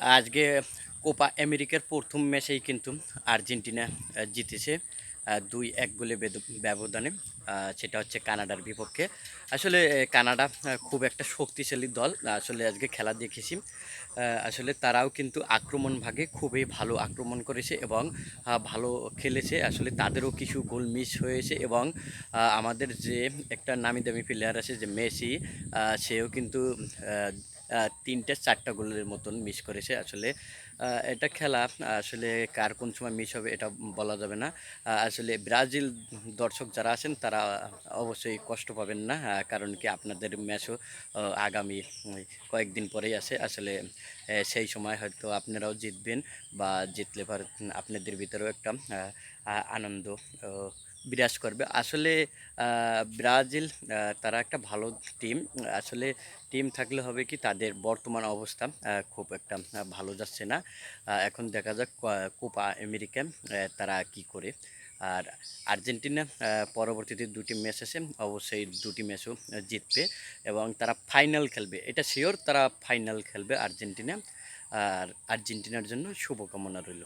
আজকে কোপা আমেরিকার প্রথম ম্যাচেই কিন্তু আর্জেন্টিনা জিতেছে দুই এক গোলে ব্যবধানে সেটা হচ্ছে কানাডার বিপক্ষে। আসলে কানাডা খুব একটা শক্তিশালী দল, আসলে আজকে খেলা দেখেছি। আসলে তারাও কিন্তু আক্রমণ ভাগে খুবই ভালো আক্রমণ করেছে এবং ভালো খেলেছে। আসলে তাদেরও কিছু গোল মিস হয়েছে এবং আমাদের যে একটা নামি দামি প্লেয়ার আছে যে মেসি সেও কিন্তু তিনটে চারটা গোলের মতন মিস করেছে। আসলে এটা খেলা, আসলে কার কোন সময় মিস হবে এটা বলা যাবে না। আসলে ব্রাজিল দর্শক যারা আছেন, তারা অবশ্যই কষ্ট পাবেন না কারণ কি আপনাদের ম্যাচও আগামী কয়েকদিন পরেই আছে। আসলে সেই সময় হয়তো আপনারাও জিতবেন বা জিতলে পর আপনাদের ভিতরেও একটা আনন্দ বিরাজ করবে। আসলে ব্রাজিল তারা একটা ভালো টিম আসলে টিম থাকলে হবে কি তাদের বর্তমান অবস্থা খুব একটা ভালো যাচ্ছে না। এখন দেখা যাক কোপা আমেরিকা তারা কি করে। আর আর্জেন্টিনা পরবর্তীতে দুটি ম্যাচ আছে, অবশ্যই দুটি ম্যাচও জিতবে এবং তারা ফাইনাল খেলবে। এটা শিওর তারা ফাইনাল খেলবে আর্জেন্টিনা। আর আর্জেন্টিনার জন্য শুভকামনা রইল।